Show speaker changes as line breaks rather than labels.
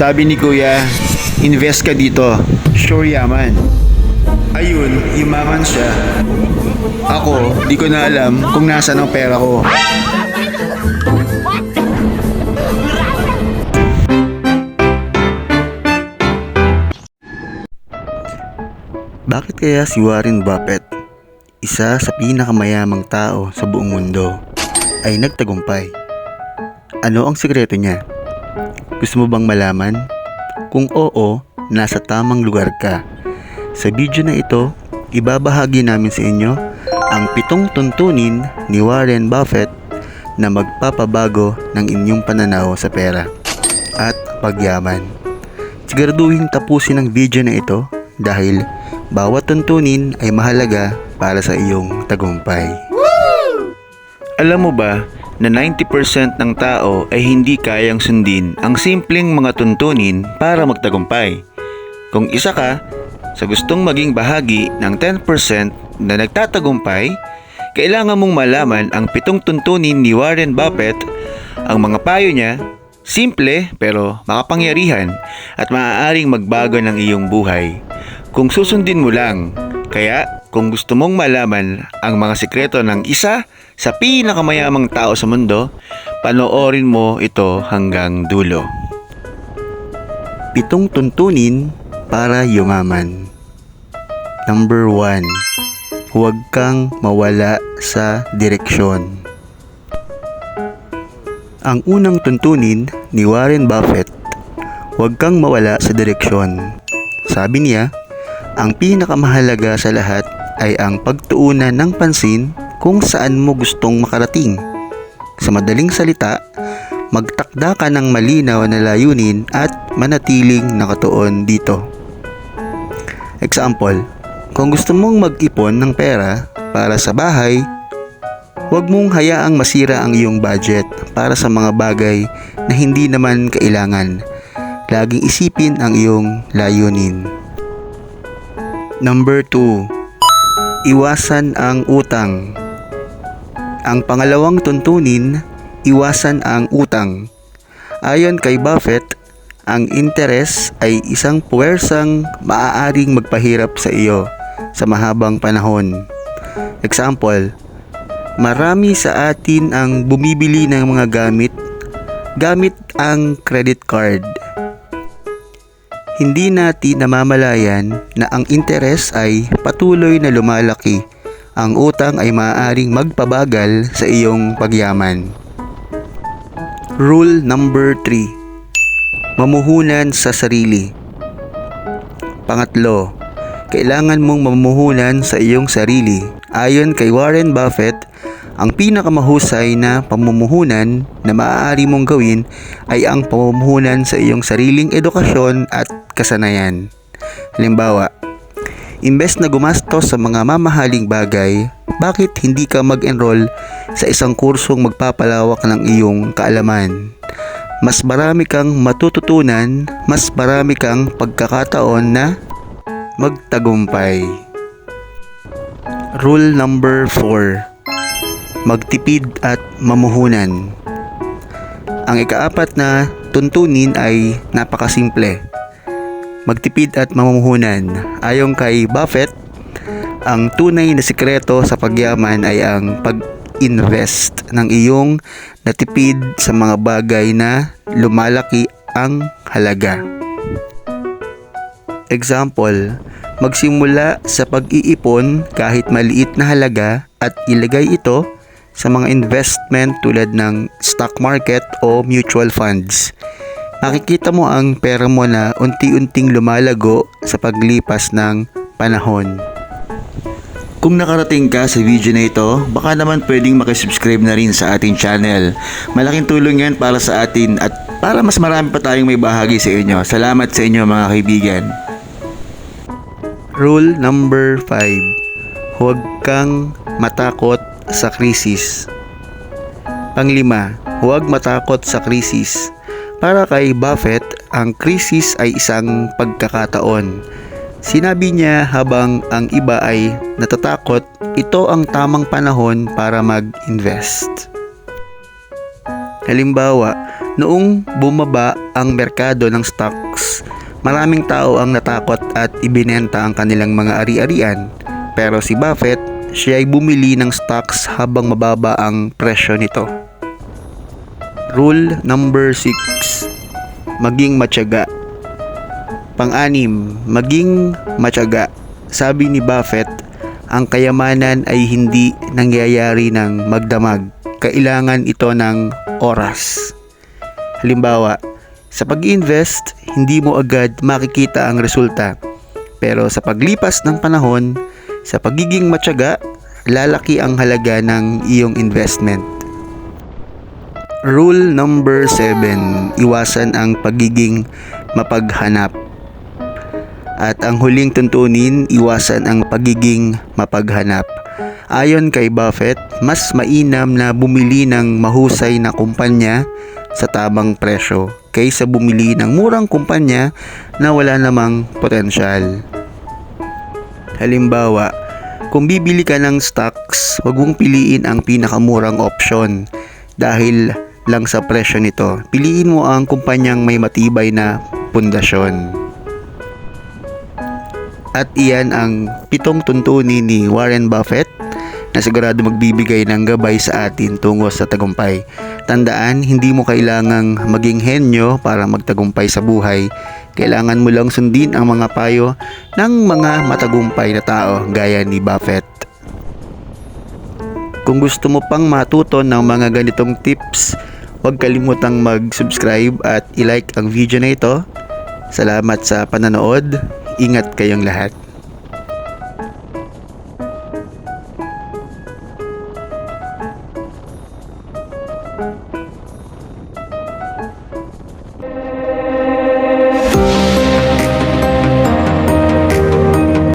Sabi ni Kuya, invest ka dito. Sure yaman. Ayun, yumaman siya. Ako, di ko na alam kung nasa ang pera ko.
Bakit kaya si Warren Buffett, isa sa pinakamayamang tao sa buong mundo, ay nagtagumpay? Ano ang sikreto niya? Gusto mo bang malaman? Kung oo, nasa tamang lugar ka. Sa video na ito, ibabahagi namin sa inyo ang pitong tuntunin ni Warren Buffett na magpapabago ng inyong pananaw sa pera at pagyaman. Siguraduhin tapusin ang video na ito dahil bawat tuntunin ay mahalaga para sa iyong tagumpay.
Alam mo ba na 90% ng tao ay hindi kayang sundin ang simpleng mga tuntunin para magtagumpay. Kung isa ka sa gustong maging bahagi ng 10% na nagtatagumpay, kailangan mong malaman ang pitong tuntunin ni Warren Buffett, ang mga payo niya, simple pero makapangyarihan at maaaring magbago ng iyong buhay. Kung susundin mo lang, kaya kung gusto mong malaman ang mga sikreto ng isa sa pinakamayamang tao sa mundo, panoorin mo ito hanggang dulo.
Pitong tuntunin para yumaman. Number 1. Huwag kang mawala sa direksyon. Ang unang tuntunin ni Warren Buffett, huwag kang mawala sa direksyon. Sabi niya, ang pinakamahalaga sa lahat ay ang pagtuunan ng pansin kung saan mo gustong makarating. Sa madaling salita, magtakda ka ng malinaw na layunin at manatiling nakatuon dito. Example, kung gusto mong mag-ipon ng pera para sa bahay, huwag mong hayaang masira ang iyong budget para sa mga bagay na hindi naman kailangan. Laging isipin ang iyong layunin. Number 2. Iwasan ang utang. Ang pangalawang tuntunin, iwasan ang utang. Ayon kay Buffett, ang interes ay isang puwersang maaaring magpahirap sa iyo sa mahabang panahon. Example, marami sa atin ang bumibili ng mga gamit gamit ang credit card. Hindi natin namamalayan na ang interes ay patuloy na lumalaki. Ang utang ay maaaring magpabagal sa iyong pagyaman. Rule number 3. Mamuhunan sa sarili. Pangatlo, kailangan mong mamuhunan sa iyong sarili. Ayon kay Warren Buffett, ang pinakamahusay na pamumuhunan na maaari mong gawin ay ang pamumuhunan sa iyong sariling edukasyon at kasanayan. Halimbawa, imbes na gumastos sa mga mamahaling bagay, bakit hindi ka mag-enroll sa isang kursong magpapalawak ng iyong kaalaman? Mas marami kang matututunan, mas marami kang pagkakataon na magtagumpay. Rule number 4 magtipid at mamuhunan. Ang ikaapat na tuntunin ay napakasimple. Magtipid at mamuhunan. Ayon kay Buffett, ang tunay na sikreto sa pagyaman ay ang pag-invest ng iyong natipid sa mga bagay na lumalaki ang halaga. Example, magsimula sa pag-iipon kahit maliit na halaga at ilagay ito sa mga investment tulad ng stock market o mutual funds. Makikita mo ang pera mo na unti-unting lumalago sa paglipas ng panahon.
Kung nakarating ka sa video na ito, baka naman pwedeng makisubscribe na rin sa ating channel. Malaking tulong yan para sa atin at para mas marami pa tayong may bahagi sa inyo. Salamat sa inyo mga kaibigan.
Rule number 5. Huwag kang matakot sa krisis. Panglima, huwag matakot sa krisis. Para kay Buffett, ang krisis ay isang pagkakataon. Sinabi niya habang ang iba ay natatakot, ito ang tamang panahon para mag-invest. Halimbawa, Noong bumaba ang merkado ng stocks, maraming tao ang natakot at ibinenta ang kanilang mga ari-arian. Pero si Buffett, siya ay bumili ng stocks habang mababa ang presyo nito. Rule number 6. Maging matyaga. Pang-anim, maging matyaga. Sabi ni Buffett, ang kayamanan ay hindi nangyayari ng magdamag. Kailangan ito ng oras. Halimbawa, sa pag-invest, hindi mo agad makikita ang resulta. Pero sa paglipas ng panahon, sa pagiging matyaga, lalaki ang halaga ng iyong investment. Rule number 7, iwasan ang pagiging mapaghanap. At ang huling tuntunin, iwasan ang pagiging mapaghanap. Ayon kay Buffett, mas mainam na bumili ng mahusay na kumpanya sa tamang presyo kaysa bumili ng murang kumpanya na wala namang potensyal. Halimbawa, kung bibili ka ng stocks, wag mong piliin ang pinakamurang option dahil lang sa presyo nito. Piliin mo ang kumpanyang may matibay na pundasyon. At iyan ang pitong tuntunin ni Warren Buffett na sigurado magbibigay ng gabay sa atin tungo sa tagumpay. Tandaan, hindi mo kailangang maging henyo para magtagumpay sa buhay. Kailangan mo lang sundin ang mga payo ng mga matagumpay na tao gaya ni Buffett. Kung gusto mo pang matuto ng mga ganitong tips, huwag kalimutang mag-subscribe at i-like ang video na ito. Salamat sa pananood. Ingat kayong lahat. thank you